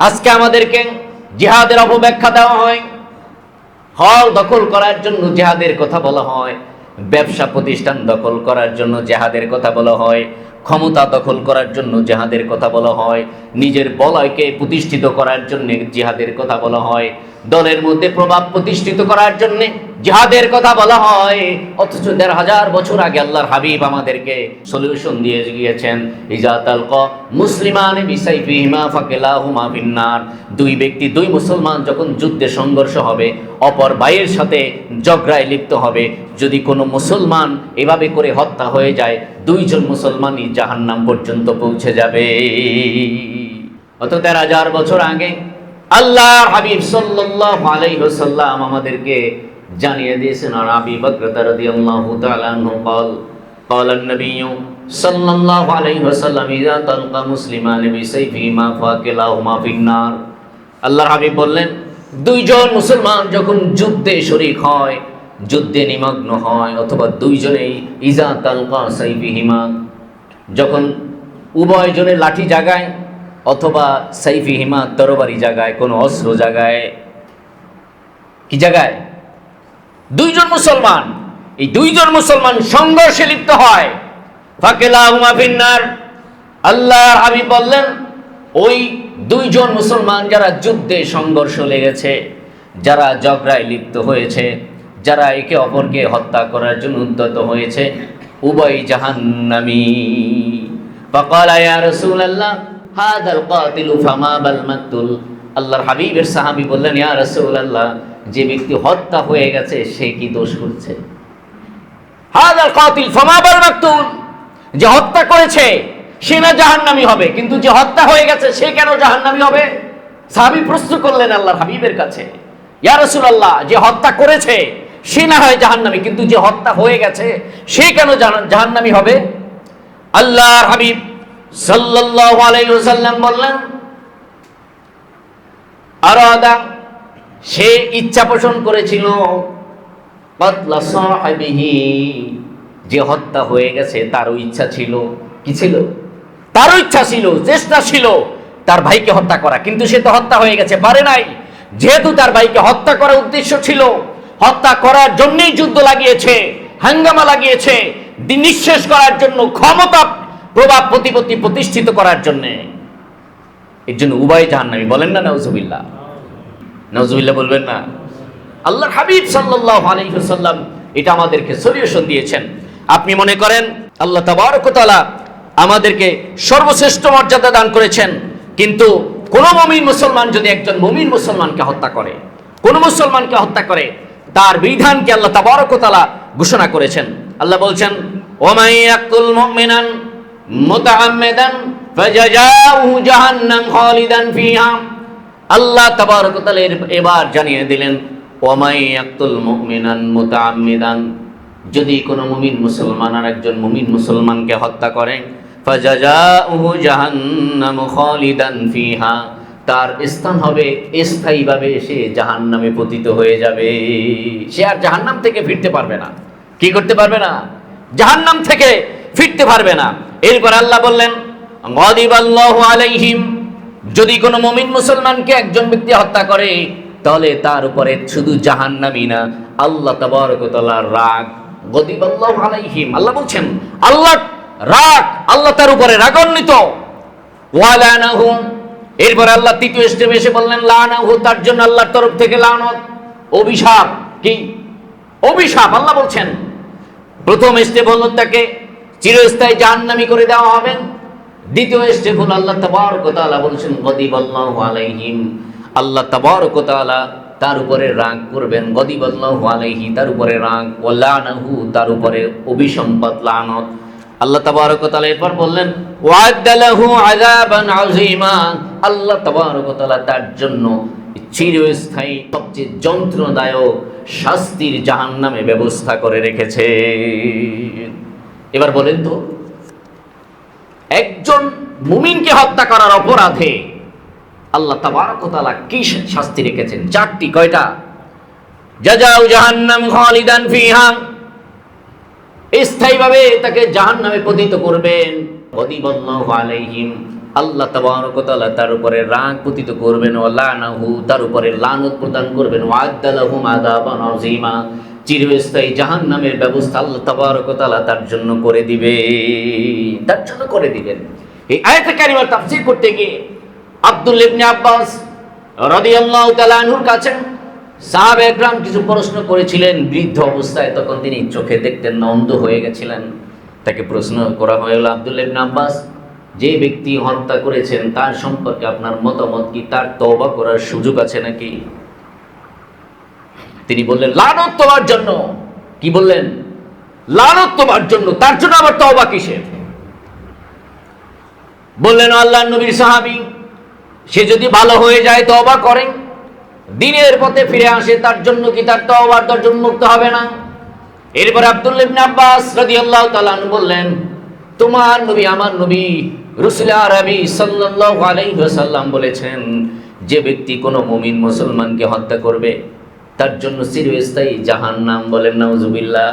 আজকে আমাদেরকে জিহাদের অপব্যাখ্যা দেওয়া হয়। হল দখল করার জন্য জেহাদের কথা বলা হয়। ব্যবসা প্রতিষ্ঠান দখল করার জন্য জেহাদের কথা বলা হয়। ক্ষমতা দখল করার জন্য জেহাদের কথা বলা হয়। নিজের বলয়কে প্রতিষ্ঠিত করার জন্য জেহাদের কথা বলা হয়। দলের মধ্যে প্রভাব প্রতিষ্ঠিত করার জন্য জিহাদের কথা বলা হয়। অথচ দেড় হাজার বছর আগে আল্লাহর হাবিব আমাদেরকে সলিউশন দিয়ে গিয়েছেন। মুসলিমান বিসাইফিহিমা ফাকিলাহুমা ফিন্নার। দুই ব্যক্তি, দুই মুসলমান যখন যুদ্ধে সংঘর্ষ হবে, অপর ভাইয়ের সাথে ঝগড়ায় লিপ্ত হবে, যদি কোনো মুসলমান এভাবে করে হত্যা হয়ে যায়, দুইজন মুসলমানই জাহান্নাম পর্যন্ত পৌঁছে যাবে। অত তেরো হাজার বছর আগে আল্লাহ হাবিব সাল্লাল্লাহু আলাইহি ওয়াসাল্লাম আমাদেরকে জানিয়ে দিয়েছেন আর আবি বকর রাদিয়াল্লাহু তাআলা আনহু قال قال النبي صلى الله عليه وسلم اذا تلقى مسلمان بسيفهما فاكلاهما في النار আল্লাহর হাবিব বললেন দুইজন মুসলমান যখন যুদ্ধে শরীক হয় যুদ্ধে নিমগ্ন হয় অথবা দুইজনেই ইজা তালকা সাইফিহিমা যখন উভয় জনের লাঠি জাগায় অথবা সাইফি হিমা তরবারি জায়গায়, কোনো অস্ত্র জায়গায়। কি জাগায় দুইজন মুসলমান। এই দুইজন মুসলমান সংঘর্ষে লিপ্ত হয়। ফাকেলা আল্লাহ আমি বললেন, ওই দুইজন মুসলমান যারা যুদ্ধে সংঘর্ষ লেগেছে, যারা ঝগড়ায় লিপ্ত হয়েছে, যারা একে অপরকে হত্যা করার জন্য উদ্যত হয়েছে, উভয় জাহান্নামি। ফকালা রসুল আল্লাহ হাদাল কাতিলু ফামা বাল মাকতুল। আল্লাহর হাবিবের সাহাবী বললেন, ইয়া রাসূলুল্লাহ, যে ব্যক্তি হত্যা হয়ে গেছে, সে কি দোষ করছে? হাদাল কাতিল ফামা বাল মাতুল যে হত্যা করেছে, সে না জাহান্নামী হবে। কিন্তু যে হত্যা হয়ে গেছে, সে কেন জাহান্নামী হবে? সাহাবী প্রশ্ন করলেন আল্লাহর হাবিবের কাছে, ইয়া রাসূলুল্লাহ, যে হত্যা করেছে, সে না হয় জাহান্নামী। কিন্তু যে হত্যা হয়ে গেছে, সে কেন জাহান্নামী হবে? আল্লাহর হাবিব সে ইচ্ছা পোষণ করেছিল যে হত্যা হয়ে গেছে, তারও ইচ্ছা ছিল। কি ছিল? তারও ইচ্ছা ছিল, চেষ্টা ছিল তার ভাইকে হত্যা করা, কিন্তু সে তো হত্যা হয়ে গেছে, পারে নাই। যেহেতু তার ভাইকে হত্যা করার উদ্দেশ্য ছিল, হত্যা করার জন্যই যুদ্ধ লাগিয়েছে, হাঙ্গামা লাগিয়েছে নিঃশেষ করার জন্য ক্ষমতা প্রভাব প্রতিপত্তি প্রতিষ্ঠিত করার জন্যে। এর জন্য উভয় জাহান্নামী বলেন না, নাউজুবিল্লাহ। নাউজুবিল্লাহ বলবেন না। আল্লাহর হাবিব সাল্লাল্লাহু আলাইহি ওয়াসাল্লাম এটা আমাদেরকে সলিউশন দিয়েছেন। আপনি মনে করেন, আল্লাহ তাবারক ওয়া আমাদেরকে সর্বশ্রেষ্ঠ মর্যাদা দান করেছেন, কিন্তু কোন মুমিন মুসলমান যদি একজন মুমিন মুসলমানকে হত্যা করে, কোন মুসলমানকে হত্যা করে, তার বিধানকে আল্লাহ তাবারক ওয়া ঘোষণা করেছেন। আল্লাহ বলছেন ওমাই ইয়াকুল মুমিনান মুতাআম্মিদান, ফাজাজাউহু জাহান্নাম খালিদান ফিহা। আল্লাহ তাবারক তাআলা এবার জানিয়ে দিলেন ওমাই ইয়াকতুল মুমিনান মুতাআম্মিদান। যদি কোনো মুমিন মুসলমান আর একজন মুমিন মুসলমানকে হত্যা করে, ফাজাজাউহু জাহান্নাম খালিদান ফিহা। তার স্থান হবে স্থায়ীভাবে সে জাহান্নামে পতিত হয়ে যাবে। সে আর জাহান্নাম থেকে ফিরতে পারবে না। কি করতে পারবে না? জাহান্নাম থেকে ফিরতে পারবে না। এরপর আল্লাহ বললেন আলাইহিম, যদি কোনো মমিন মুসলমানকে একজন ব্যক্তি হত্যা করে, তাহলে তার উপরে শুধু জাহান্নামী না, আল্লাহ তাবারক ওয়া তাআলার রাগ। গদিবাল্লাহু আলাইহিম, আল্লাহ বলছেন, আল্লাহ রাগ, আল্লাহ তার উপরে রাগান্বিত। ওয়ালানাহু এরপর আল্লাহ তৃতীয় স্টেপে এসে বললেন, লানাহু, তার জন্য আল্লাহর তরফ থেকে লানত, অভিশাপ। কি? অভিশাপ, আল্লাহ বলছেন। প্রথম স্টেপ হলো তাকে চিরস্থায়ী জাহান্নামী করে দেওয়া হবে। দ্বিতীয় স্টেপ হলো আল্লাহ তাবারক ওয়া তাআলা বলছেন গদিবাল্লাহু আলাইহিম। আল্লাহ তাবারক ওয়া তার উপরে রাগ করবেন। গদিবাল্লাহু আলাইহি তার উপরে রাগ ওয়ালানাহু তার উপরে অভিসম্পদ লানত। আল্লাহ তাবারক ওয়া তাআলা এরপর বললেন ওয়াদালাহু আযাবান আযীমা। আল্লাহ তাবারক ওয়া তার জন্য চিরস্থায়ী, সবচেয়ে যন্ত্রণাদায়ক শাস্তির জাহান্নামে ব্যবস্থা করে রেখেছে এবার বলেন তো, একজন মুমিনকে হত্যা করার অপরাধে আল্লাহ তাবারক ওয়া তাআলা কি শাস্তি রেখেছেন? চারটি, কয়টা? জাজাউ জাহান্নাম খালিদান স্থায়ীভাবে তাকে জাহান্নামে পতিত করবেন। গদিবাল্লাহু আলাইহিম। আল্লাহ তাবারকতালা তার উপরে রাগ পতিত করবেন। ও লানাহু, তার উপরে লানত প্রদান করবেন। আযীমা। চিরস্থায়ী জাহান্নামের ব্যবস্থা আল্লাহ তাবারকতালা তার জন্য করে দিবে। তার জন্য করে দিবেন। এই আয়াতে কারিমার তাফসীর করতে গিয়ে আব্দুল ইবনে আব্বাস রাদিয়াল্লাহু তাআলা আনহুর কাছে সাহাবে একরাম কিছু প্রশ্ন করেছিলেন। বৃদ্ধ অবস্থায় তখন তিনি চোখে দেখতেন না, অন্ধ হয়ে গেছিলেন। তাকে প্রশ্ন করা হলো আব্দুল ইবনে আব্বাস, যে ব্যক্তি হত্যা করেছেন তার সম্পর্কে আপনার মতামত কি? তার তওবা করার সুযোগ আছে নাকি? তিনি বললেন, লানত তোমার জন্য। কি বললেন? লানত তোমার জন্য, তার জন্য আবার তওবা কিসের? বললেন আল্লাহ নবীর সাহাবি, সে যদি ভালো হয়ে যায় তওবা করেন। দিনের পথে ফিরে আসে, তার জন্য কি তার তওবার দর্জন মুক্ত হবে না? এরপর আব্দুল্লাহ ইবনে আব্বাস রাদিয়াল্লাহু তাআলা আনহু বললেন, তোমার নবী আমার নবী, রসুল আরবি সাল্লাল্লাহু আলাইহি ওয়াসাল্লাম বলেছেন, যে ব্যক্তি কোনো মুমিন মুসলমানকে হত্যা করবে তার জন্য চিরস্থায়ী জাহান্নাম বলেন নাউজুবিল্লাহ।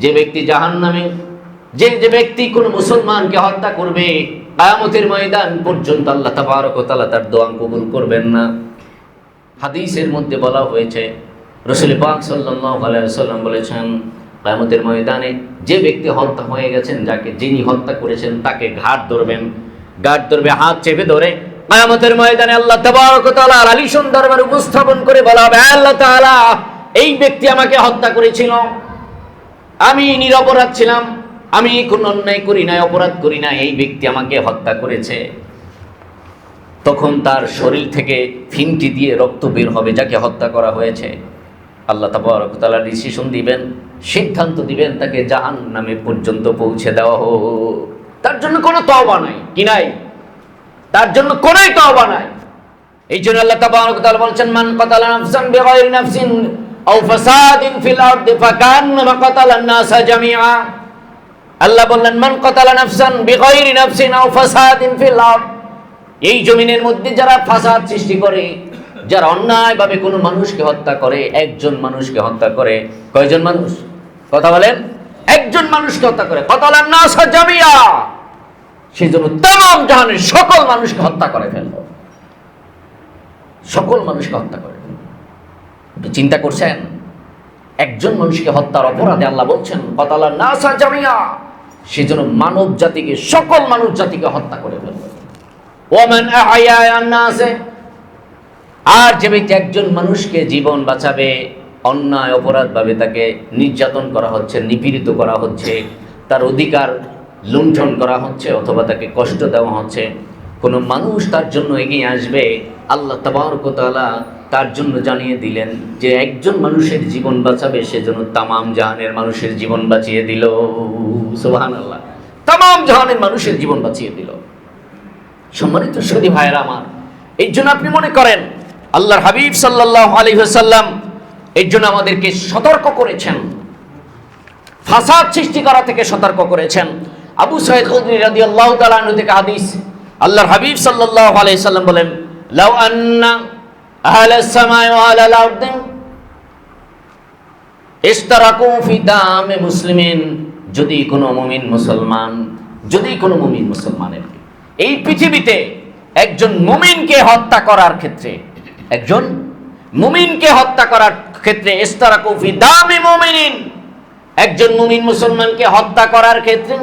যে ব্যক্তি জাহান্নামে যে যে ব্যক্তি কোনো মুসলমানকে হত্যা করবে, কায়ামতের ময়দান পর্যন্ত আল্লাহ তাবারক ওয়া তাআলা তার দোয়া কবুল করবেন না। হাদিসের মধ্যে বলা হয়েছে, রসুল পাক ওয়াসাল্লাম বলেছেন, কিয়ামতের ময়দানে যে ব্যক্তি হত্যা হয়ে গেছেন, যাকে যিনি হত্যা করেছেন, তাকে ঘাট ধরবেন। ঘাট ধরবে, হাত চেপে ধরে। কিয়ামতের ময়দানে আল্লাহ তাবারক তাআলা আলিশান দরবারে উপস্থাপন করে বলা হবে আল্লাহ তাআলা, এই ব্যক্তি আমাকে হত্যা করেছিল। আমি নিরপরাধ ছিলাম। আমি কোনো অন্যায় করি নাই, অপরাধ করি না এই ব্যক্তি আমাকে হত্যা করেছে। তখন তার শরীর থেকে ফিনটি দিয়ে রক্ত বের হবে যাকে হত্যা করা হয়েছে। আল্লাহ তাআলা ডিসিশন দিবেন, সিদ্ধান্ত দিবেন, তাকে জাহান নামে পর্যন্ত পৌঁছে দেওয়া হোক। তার জন্য কোনো তওবা নাই, কি নাই? তার জন্য কোনোই তওবা নাই। এই জন্য আল্লাহ তাবারক তাআলা বলছেন, মান কাতালা নাফসান বিগাইরি নাফসিন আও ফাসাদিন ফিল আরদি ফাকান্নামা কাতালা নাসা জামিআ। আল্লাহ বললেন, মান কাতালা নাফসান বিগাইরি নাফসিন আও ফাসাদিন ফিল আরদ। এই জমিনের মধ্যে যারা ফাসাদ সৃষ্টি করে, যারা অন্যায়ভাবে কোনো মানুষকে হত্যা করে, একজন মানুষকে হত্যা করে, কয়জন মানুষ? কথা বলেন, একজন মানুষকে হত্যা করে। কতালা নাসা জামিয়া সেই জন্য তাম জাহানের সকল মানুষকে হত্যা করে ফেলল সকল মানুষকে হত্যা করে ফেলল চিন্তা করছেন? একজন মানুষকে হত্যার অপরাধে আল্লাহ বলছেন, কতালা নাসা জামিয়া সেজন্য মানব জাতিকে, সকল মানব জাতিকে হত্যা করে আহায়া আন্নাসে আর যে ব্যক্তি একজন মানুষকে জীবন বাঁচাবে, অন্যায় অপরাধভাবে তাকে নির্যাতন করা হচ্ছে, নিপীড়িত করা হচ্ছে, তার অধিকার লুণ্ঠন করা হচ্ছে অথবা তাকে কষ্ট দেওয়া হচ্ছে। কোনো মানুষ তার জন্য এগিয়ে আসবে, আল্লাহ তাবারকতালা তার জন্য জানিয়ে দিলেন যে একজন মানুষের জীবন বাঁচাবে সেজন্য তামাম জাহানের মানুষের জীবন বাঁচিয়ে দিল। সুবহান আল্লাহ তামাম জাহানের মানুষের জীবন বাঁচিয়ে দিল। সম্মানিত সৌদি ভাইয়ের আমার, এই জন্য আপনি মনে করেন, আল্লাহর হাবিব সাল্লাহ আলী সাল্লাম এই জন্য আমাদেরকে সতর্ক করেছেন। ফাসাদ সৃষ্টি করা থেকে সতর্ক করেছেন। আবু সৈয়দ খুদরি রাদিয়াল্লাহু তাআলা আনহু থেকে হাদিস। আল্লাহর হাবিব সাল্লাল্লাহু আলাইহি সাল্লাম বলেন, লাউ আন্না আহলাস সামাই ওয়া আহলাল আরদি ইশতারাকু ফি দামে মুসলিমিন। যদি কোনো মুমিন মুসলমান, যদি কোনো মুমিন মুসলমানের, এই পৃথিবীতে একজন মুমিনকে হত্যা করার ক্ষেত্রে, একজন মুমিনকে হত্যা করার ক্ষেত্রে ইশতারাকু ফি দামে মুমিনিন। একজন মুমিন মুসলমানকে হত্যা করার ক্ষেত্রে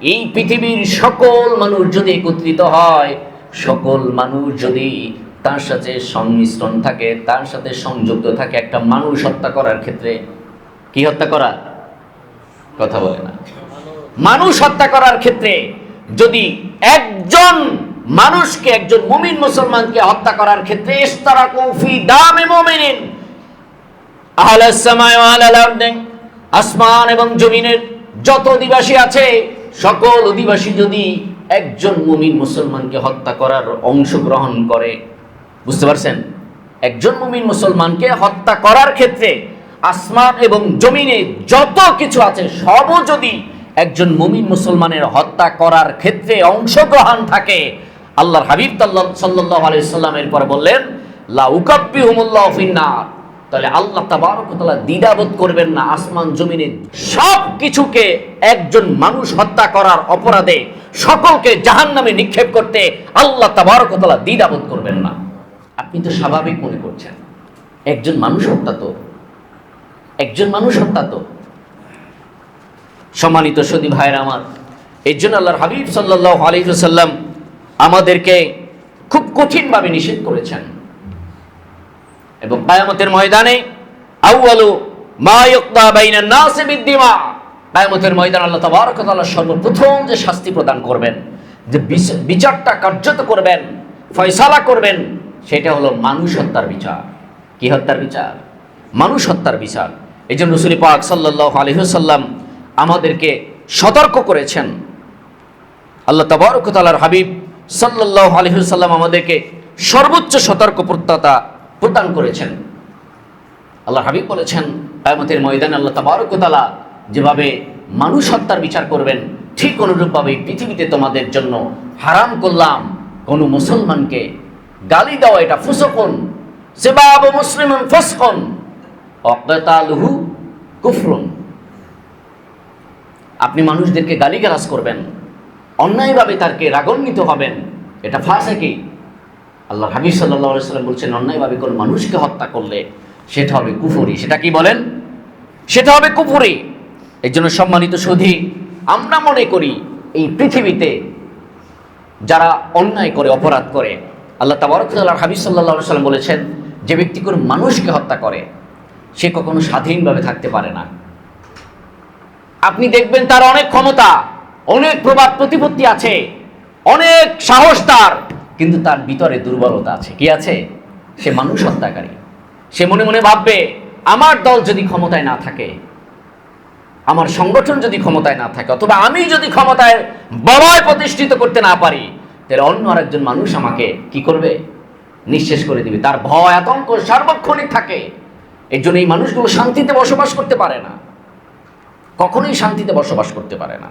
এই পৃথিবীর সকল মানুষ যদি একত্রিত হয়, সকল মানুষ যদি তার সাথে সংমিশ্রণ থাকে, তার সাথে সংযুক্ত থাকে, একটা মানুষ হত্যা করার ক্ষেত্রে কি হত্যা করা? কথা বলে না। মানুষ হত্যা করার ক্ষেত্রে যদি একজন মানুষকে, একজন মুমিন মুসলমানকে হত্যা করার ক্ষেত্রে ইশতারাকু ফি দামে মুমিনিন আহলাস আসমান এবং জমিনের যত অধিবাসী আছে সকল অধিবাসী যদি একজন মুমিন মুসলমানকে হত্যা করার অংশগ্রহণ করে, বুঝতে পারছেন? একজন মুমিন মুসলমানকে হত্যা করার ক্ষেত্রে আসমান এবং জমিনে যত কিছু আছে, সবও যদি একজন মুমিন মুসলমানের হত্যা করার ক্ষেত্রে অংশগ্রহণ থাকে, আল্লাহর হাবিব সাল্লাহ আলাইহি সাল্লামের পরে বললেন, লা উকাব্বিহুমুল্লাহু ফিন্নার তাহলে আল্লাহ তাবারকতলা দ্বিধাবোধ করবেন না, আসমান, জমিনে সব কিছুকে একজন মানুষ হত্যা করার অপরাধে সকলকে জাহান নামে নিক্ষেপ করতে আল্লাহ তাবারকতলা দ্বিধাবোধ করবেন না। আপনি তো স্বাভাবিক মনে করছেন, একজন মানুষ হত্যা তো, একজন মানুষ হত্যা তো। সম্মানিত সদী ভাইয়ের আমার, এর জন্য আল্লাহর হাবিব সাল্লাহ আলহিসাল্লাম আমাদেরকে খুব কঠিনভাবে নিষেধ করেছেন। এবং কায়ামতের ময়দানে আউয়ালু মা ইউক্তা বাইনান নাসি বিদ্দিমা। কায়ামতের ময়দান আল্লাহ তাবারক তাআলা সর্বপ্রথম যে শাস্তি প্রদান করবেন, যে বিচারটা কার্যত করবেন, ফয়সালা করবেন, সেটা হলো মানুষ হত্যার বিচার। কি হত্যার বিচার? মানুষ হত্যার বিচার। এই জন্য রসুল পাক সাল্লাহ আলহিহাল্লাম আমাদেরকে সতর্ক করেছেন। আল্লাহ তাবারক তালার হাবিব সাল্লাহ আলহিহাল্লাম আমাদেরকে সর্বোচ্চ সতর্ক প্রত্যতা প্রদান করেছেন। আল্লাহ হাবিব বলেছেন, কায়ামতের ময়দানে আল্লাহ তাবারক তালা যেভাবে মানুষ হত্যার বিচার করবেন, ঠিক অনুরূপভাবে পৃথিবীতে তোমাদের জন্য হারাম করলাম, কোনো মুসলমানকে গালি দেওয়া, এটা ফুসকন। সেবাব মুসলিমন ফসকন। অকতালহু কুফরুন। আপনি মানুষদেরকে গালিগালাজ করবেন, অন্যায়ভাবে তারকে রাগান্বিত হবেন, এটা ফাঁসে কি? আল্লাহ হাবিব সাল্লাহ সাল্লাম বলছেন, অন্যায়ভাবে কোনো মানুষকে হত্যা করলে সেটা হবে কুফুরি। সেটা কি বলেন? সেটা হবে কুফুরি। এই জন্য সম্মানিত সুধী, আমরা মনে করি এই পৃথিবীতে যারা অন্যায় করে, অপরাধ করে, আল্লাহ তাবারকাল্লাহ হাবিব সাল্লাহ সাল্লাম বলেছেন যে ব্যক্তি কোনো মানুষকে হত্যা করে, সে কখনো স্বাধীনভাবে থাকতে পারে না। আপনি দেখবেন তার অনেক ক্ষমতা, অনেক প্রভাব, প্রতিপত্তি আছে, অনেক সাহস তার। কিন্তু তার ভিতরে দুর্বলতা আছে। কি আছে? সে মানুষ হত্যাকারী। সে মনে মনে ভাববে, আমার দল যদি ক্ষমতায় না থাকে, আমার সংগঠন যদি ক্ষমতায় না থাকে, অথবা আমি যদি ক্ষমতায় বলয় প্রতিষ্ঠিত করতে না পারি, তাহলে অন্য আরেকজন মানুষ আমাকে কি করবে? নিঃশেষ করে দিবে। তার ভয়, আতঙ্ক সার্বক্ষণিক থাকে। এই জন্য এই মানুষগুলো শান্তিতে বসবাস করতে পারে না। কখনোই শান্তিতে বসবাস করতে পারে না।